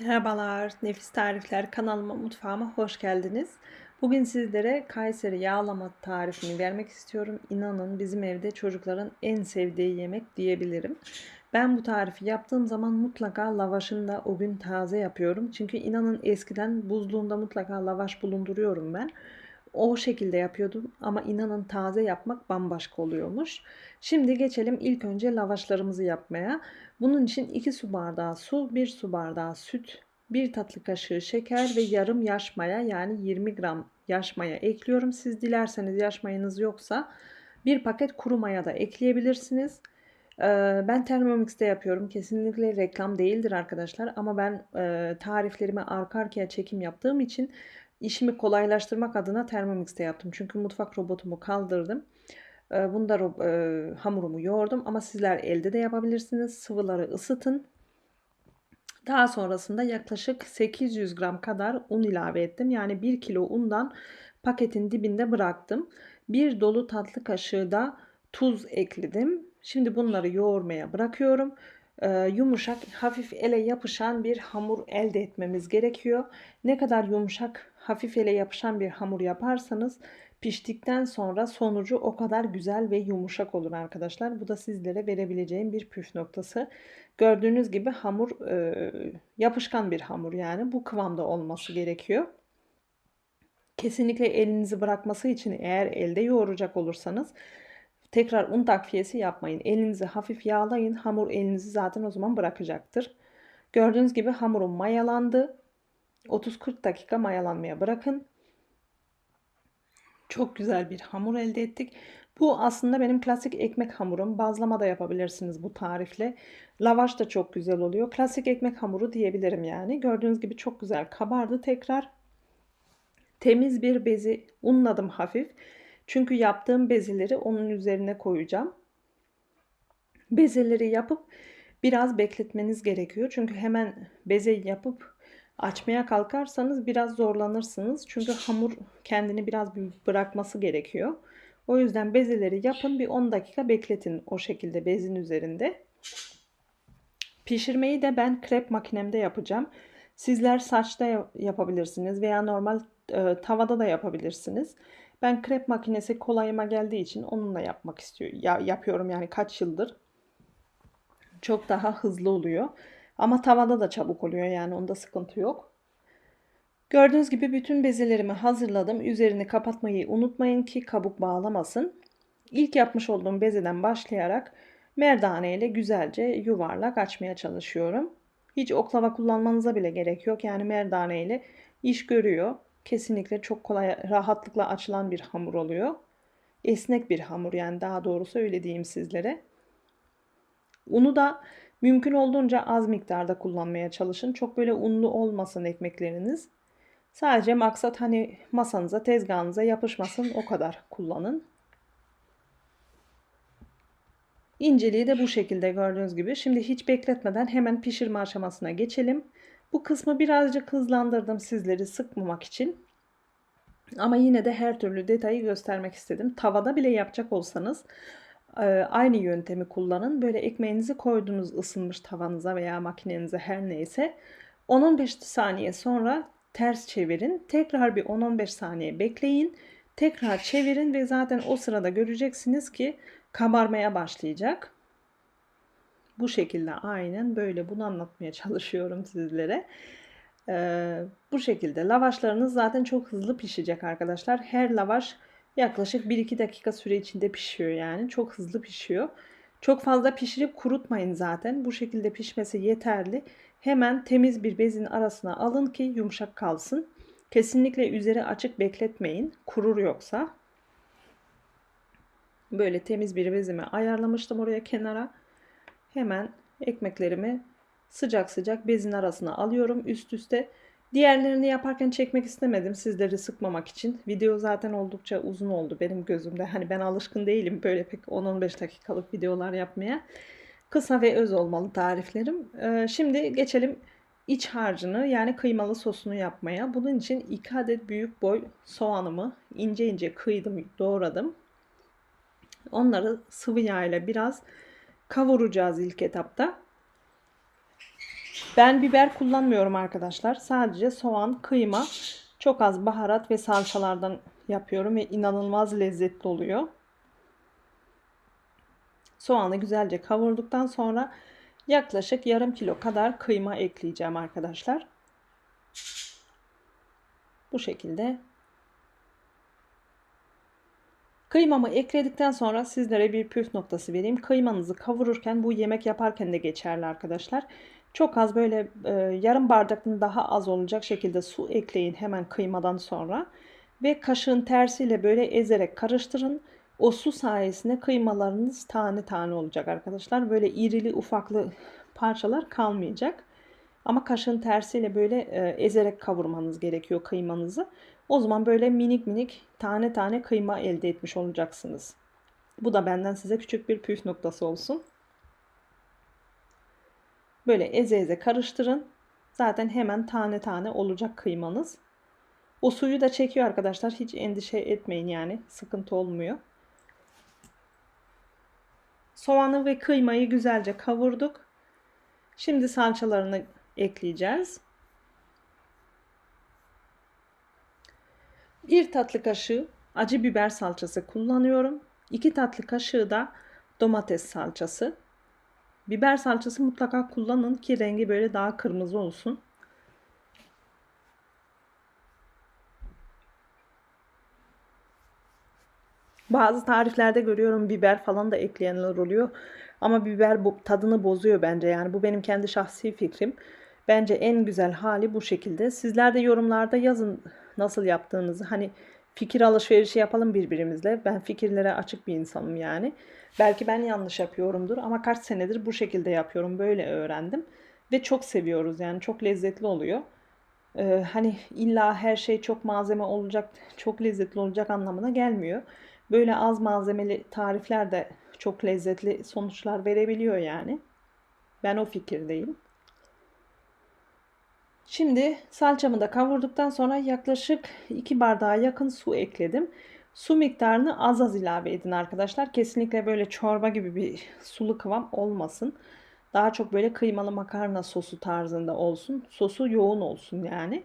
Merhabalar, Nefis Tarifler kanalıma, mutfağıma hoş geldiniz. Bugün sizlere Kayseri yağlama tarifini vermek istiyorum. İnanın bizim evde çocukların en sevdiği yemek diyebilirim. Ben bu tarifi yaptığım zaman mutlaka lavaşını da o gün taze yapıyorum. Çünkü inanın eskiden buzluğunda mutlaka lavaş bulunduruyorum ben. O şekilde yapıyordum ama inanın taze yapmak bambaşka oluyormuş. Şimdi geçelim ilk önce lavaşlarımızı yapmaya. Bunun için 2 su bardağı su, 1 su bardağı süt, 1 tatlı kaşığı şeker ve yarım yaş maya yani 20 gram yaş maya ekliyorum. Siz dilerseniz yaş mayanız yoksa bir paket kuru maya da ekleyebilirsiniz. Ben Thermomix'te yapıyorum. Kesinlikle reklam değildir arkadaşlar. Ama ben tariflerimi arka arkaya çekim yaptığım için işimi kolaylaştırmak adına Thermomix'te yaptım. Çünkü mutfak robotumu kaldırdım. Bunda e, hamurumu yoğurdum ama sizler elde de yapabilirsiniz. Sıvıları ısıtın. Daha sonrasında yaklaşık 800 gram kadar un ilave ettim. Yani 1 kilo undan paketin dibinde bıraktım. Bir dolu tatlı kaşığı da tuz ekledim. Şimdi bunları yoğurmaya bırakıyorum. Ee, yumuşak, hafif ele yapışan bir hamur elde etmemiz gerekiyor. Ne kadar yumuşak, hafif ele yapışan bir hamur yaparsanız piştikten sonra sonucu o kadar güzel ve yumuşak olur arkadaşlar. Bu da sizlere verebileceğim bir püf noktası. Gördüğünüz gibi hamur e, yapışkan bir hamur yani bu kıvamda olması gerekiyor. Kesinlikle elinizi bırakması için eğer elde yoğuracak olursanız tekrar un takviyesi yapmayın. Elinizi hafif yağlayın. Hamur elinizi zaten o zaman bırakacaktır. Gördüğünüz gibi hamurum mayalandı. 30-40 dakika mayalanmaya bırakın. Çok güzel bir hamur elde ettik. Bu aslında benim klasik ekmek hamurum. Bazlama da yapabilirsiniz bu tarifle. Lavaş da çok güzel oluyor. Klasik ekmek hamuru diyebilirim yani. Gördüğünüz gibi çok güzel kabardı tekrar. Temiz bir bezi unladım hafif. Çünkü yaptığım bezeleri onun üzerine koyacağım. Bezeleri yapıp biraz bekletmeniz gerekiyor. Çünkü hemen beze yapıp Açmaya kalkarsanız biraz zorlanırsınız. Çünkü hamur kendini biraz bırakması gerekiyor. O yüzden bezeleri yapın bir 10 dakika bekletin o şekilde bezin üzerinde. Pişirmeyi de ben krep makinemde yapacağım. Sizler saçta yapabilirsiniz veya normal e, tavada da yapabilirsiniz. Ben krep makinesi kolayıma geldiği için onunla yapmak istiyorum. Ya, yapıyorum yani kaç yıldır. Çok daha hızlı oluyor. Ama tavada da çabuk oluyor yani onda sıkıntı yok. Gördüğünüz gibi bütün bezelerimi hazırladım. Üzerini kapatmayı unutmayın ki kabuk bağlamasın. İlk yapmış olduğum bezeden başlayarak merdane ile güzelce yuvarlak açmaya çalışıyorum. Hiç oklava kullanmanıza bile gerek yok. Yani merdane ile iş görüyor. Kesinlikle çok kolay rahatlıkla açılan bir hamur oluyor. Esnek bir hamur yani daha doğrusu öyle diyeyim sizlere. Unu da Mümkün olduğunca az miktarda kullanmaya çalışın. Çok böyle unlu olmasın ekmekleriniz. Sadece maksat hani masanıza, tezgahınıza yapışmasın o kadar kullanın. İnceliği de bu şekilde gördüğünüz gibi. Şimdi hiç bekletmeden hemen pişirme aşamasına geçelim. Bu kısmı birazcık hızlandırdım sizleri sıkmamak için. Ama yine de her türlü detayı göstermek istedim. Tavada bile yapacak olsanız aynı yöntemi kullanın. Böyle ekmeğinizi koydunuz ısınmış tavanıza veya makinenize her neyse. 10-15 saniye sonra ters çevirin. Tekrar bir 10-15 saniye bekleyin. Tekrar çevirin ve zaten o sırada göreceksiniz ki kabarmaya başlayacak. Bu şekilde aynen böyle bunu anlatmaya çalışıyorum sizlere. Ee, bu şekilde lavaşlarınız zaten çok hızlı pişecek arkadaşlar. Her lavaş Yaklaşık 1-2 dakika süre içinde pişiyor yani. Çok hızlı pişiyor. Çok fazla pişirip kurutmayın zaten. Bu şekilde pişmesi yeterli. Hemen temiz bir bezin arasına alın ki yumuşak kalsın. Kesinlikle üzeri açık bekletmeyin. Kurur yoksa. Böyle temiz bir bezimi ayarlamıştım oraya kenara. Hemen ekmeklerimi sıcak sıcak bezin arasına alıyorum. Üst üste Diğerlerini yaparken çekmek istemedim sizleri sıkmamak için. Video zaten oldukça uzun oldu benim gözümde. Hani ben alışkın değilim böyle pek 10-15 dakikalık videolar yapmaya. Kısa ve öz olmalı tariflerim. Ee, şimdi geçelim iç harcını yani kıymalı sosunu yapmaya. Bunun için 2 adet büyük boy soğanımı ince ince kıydım, doğradım. Onları sıvı yağ ile biraz kavuracağız ilk etapta. Ben biber kullanmıyorum arkadaşlar. Sadece soğan, kıyma, çok az baharat ve salçalardan yapıyorum ve inanılmaz lezzetli oluyor. Soğanı güzelce kavurduktan sonra yaklaşık yarım kilo kadar kıyma ekleyeceğim arkadaşlar. Bu şekilde Kıymamı ekledikten sonra sizlere bir püf noktası vereyim. Kıymanızı kavururken bu yemek yaparken de geçerli arkadaşlar. Çok az böyle e, yarım bardaktan daha az olacak şekilde su ekleyin hemen kıymadan sonra. Ve kaşığın tersiyle böyle ezerek karıştırın. O su sayesinde kıymalarınız tane tane olacak arkadaşlar. Böyle irili ufaklı parçalar kalmayacak. Ama kaşığın tersiyle böyle e, ezerek kavurmanız gerekiyor kıymanızı. O zaman böyle minik minik tane tane kıyma elde etmiş olacaksınız. Bu da benden size küçük bir püf noktası olsun. Böyle eze eze karıştırın. Zaten hemen tane tane olacak kıymanız. O suyu da çekiyor arkadaşlar. Hiç endişe etmeyin yani. Sıkıntı olmuyor. Soğanı ve kıymayı güzelce kavurduk. Şimdi salçalarını ekleyeceğiz. Bir tatlı kaşığı acı biber salçası kullanıyorum. 2 tatlı kaşığı da domates salçası. Biber salçası mutlaka kullanın ki rengi böyle daha kırmızı olsun. Bazı tariflerde görüyorum biber falan da ekleyenler oluyor. Ama biber bu, tadını bozuyor bence. Yani bu benim kendi şahsi fikrim. Bence en güzel hali bu şekilde. Sizler de yorumlarda yazın nasıl yaptığınızı. Hani fikir alışverişi yapalım birbirimizle. Ben fikirlere açık bir insanım yani. Belki ben yanlış yapıyorumdur ama kaç senedir bu şekilde yapıyorum. Böyle öğrendim. Ve çok seviyoruz yani çok lezzetli oluyor. Ee, hani illa her şey çok malzeme olacak, çok lezzetli olacak anlamına gelmiyor. Böyle az malzemeli tarifler de çok lezzetli sonuçlar verebiliyor yani. Ben o fikirdeyim. Şimdi salçamı da kavurduktan sonra yaklaşık 2 bardağa yakın su ekledim. Su miktarını az az ilave edin arkadaşlar. Kesinlikle böyle çorba gibi bir sulu kıvam olmasın. Daha çok böyle kıymalı makarna sosu tarzında olsun. Sosu yoğun olsun yani.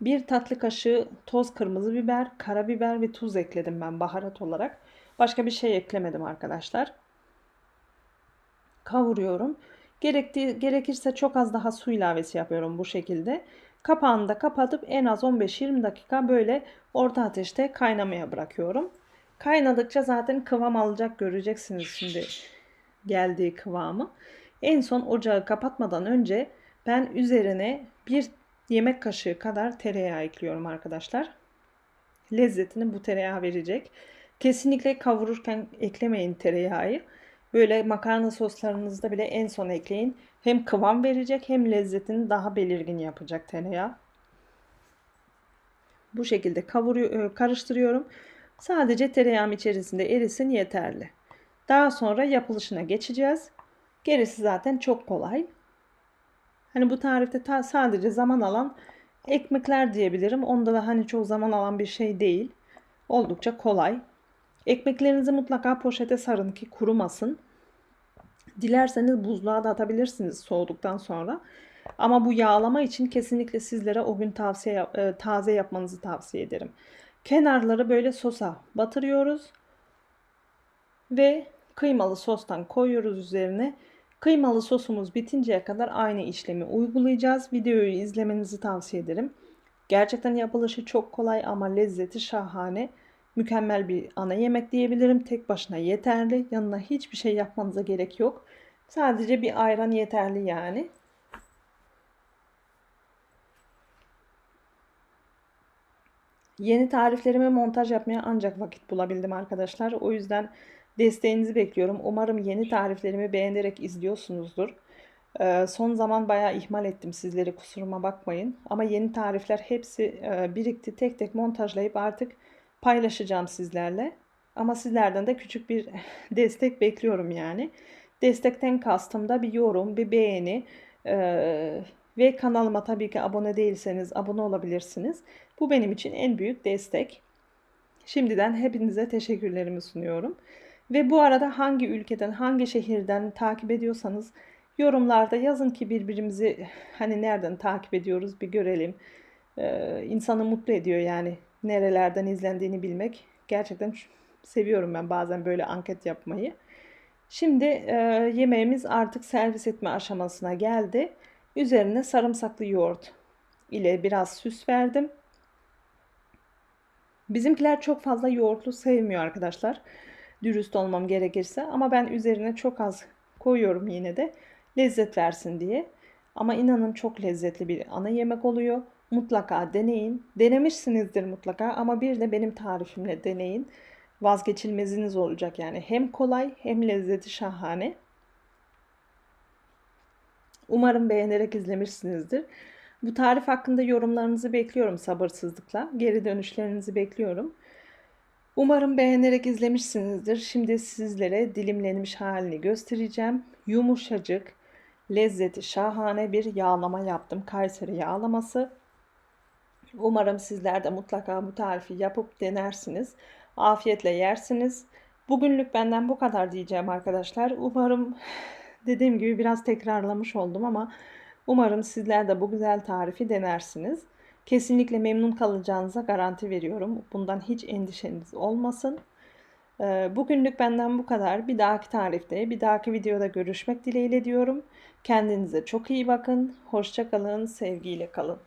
Bir tatlı kaşığı toz kırmızı biber, karabiber ve tuz ekledim ben baharat olarak. Başka bir şey eklemedim arkadaşlar. Kavuruyorum. Gerektiği, gerekirse çok az daha su ilavesi yapıyorum bu şekilde. Kapağını da kapatıp en az 15-20 dakika böyle orta ateşte kaynamaya bırakıyorum. Kaynadıkça zaten kıvam alacak göreceksiniz şimdi geldiği kıvamı. En son ocağı kapatmadan önce ben üzerine bir yemek kaşığı kadar tereyağı ekliyorum arkadaşlar. Lezzetini bu tereyağı verecek. Kesinlikle kavururken eklemeyin tereyağı. Böyle makarna soslarınızda bile en son ekleyin. Hem kıvam verecek hem lezzetini daha belirgin yapacak tereyağı. Bu şekilde kavuruyor, e, karıştırıyorum. Sadece tereyağım içerisinde erisin yeterli. Daha sonra yapılışına geçeceğiz. Gerisi zaten çok kolay. Hani bu tarifte ta sadece zaman alan ekmekler diyebilirim. Onda da hani çok zaman alan bir şey değil. Oldukça kolay. Ekmeklerinizi mutlaka poşete sarın ki kurumasın. Dilerseniz buzluğa da atabilirsiniz soğuduktan sonra. Ama bu yağlama için kesinlikle sizlere o gün tavsiye e, taze yapmanızı tavsiye ederim. Kenarları böyle sosa batırıyoruz ve kıymalı sostan koyuyoruz üzerine. Kıymalı sosumuz bitinceye kadar aynı işlemi uygulayacağız. Videoyu izlemenizi tavsiye ederim. Gerçekten yapılışı çok kolay ama lezzeti şahane. Mükemmel bir ana yemek diyebilirim. Tek başına yeterli. Yanına hiçbir şey yapmanıza gerek yok. Sadece bir ayran yeterli yani. Yeni tariflerime montaj yapmaya ancak vakit bulabildim arkadaşlar. O yüzden desteğinizi bekliyorum. Umarım yeni tariflerimi beğenerek izliyorsunuzdur. Ee, son zaman bayağı ihmal ettim sizleri kusuruma bakmayın. Ama yeni tarifler hepsi e, birikti. Tek tek montajlayıp artık paylaşacağım sizlerle. Ama sizlerden de küçük bir destek bekliyorum yani. Destekten kastım da bir yorum, bir beğeni ee, ve kanalıma tabii ki abone değilseniz abone olabilirsiniz. Bu benim için en büyük destek. Şimdiden hepinize teşekkürlerimi sunuyorum. Ve bu arada hangi ülkeden, hangi şehirden takip ediyorsanız Yorumlarda yazın ki birbirimizi hani nereden takip ediyoruz bir görelim. Ee, insanı mutlu ediyor yani nerelerden izlendiğini bilmek. Gerçekten seviyorum ben bazen böyle anket yapmayı. Şimdi e, yemeğimiz artık servis etme aşamasına geldi. Üzerine sarımsaklı yoğurt ile biraz süs verdim. Bizimkiler çok fazla yoğurtlu sevmiyor arkadaşlar. Dürüst olmam gerekirse ama ben üzerine çok az koyuyorum yine de lezzet versin diye. Ama inanın çok lezzetli bir ana yemek oluyor. Mutlaka deneyin. Denemişsinizdir mutlaka ama bir de benim tarifimle deneyin. Vazgeçilmeziniz olacak yani. Hem kolay hem lezzeti şahane. Umarım beğenerek izlemişsinizdir. Bu tarif hakkında yorumlarınızı bekliyorum sabırsızlıkla. Geri dönüşlerinizi bekliyorum. Umarım beğenerek izlemişsinizdir. Şimdi sizlere dilimlenmiş halini göstereceğim. Yumuşacık, lezzeti şahane bir yağlama yaptım. Kayseri yağlaması. Umarım sizler de mutlaka bu tarifi yapıp denersiniz. Afiyetle yersiniz. Bugünlük benden bu kadar diyeceğim arkadaşlar. Umarım dediğim gibi biraz tekrarlamış oldum ama umarım sizler de bu güzel tarifi denersiniz. Kesinlikle memnun kalacağınıza garanti veriyorum. Bundan hiç endişeniz olmasın. Ee, Bugünlük benden bu kadar. Bir dahaki tarifte, bir dahaki videoda görüşmek dileğiyle diyorum. Kendinize çok iyi bakın. Hoşça kalın, sevgiyle kalın.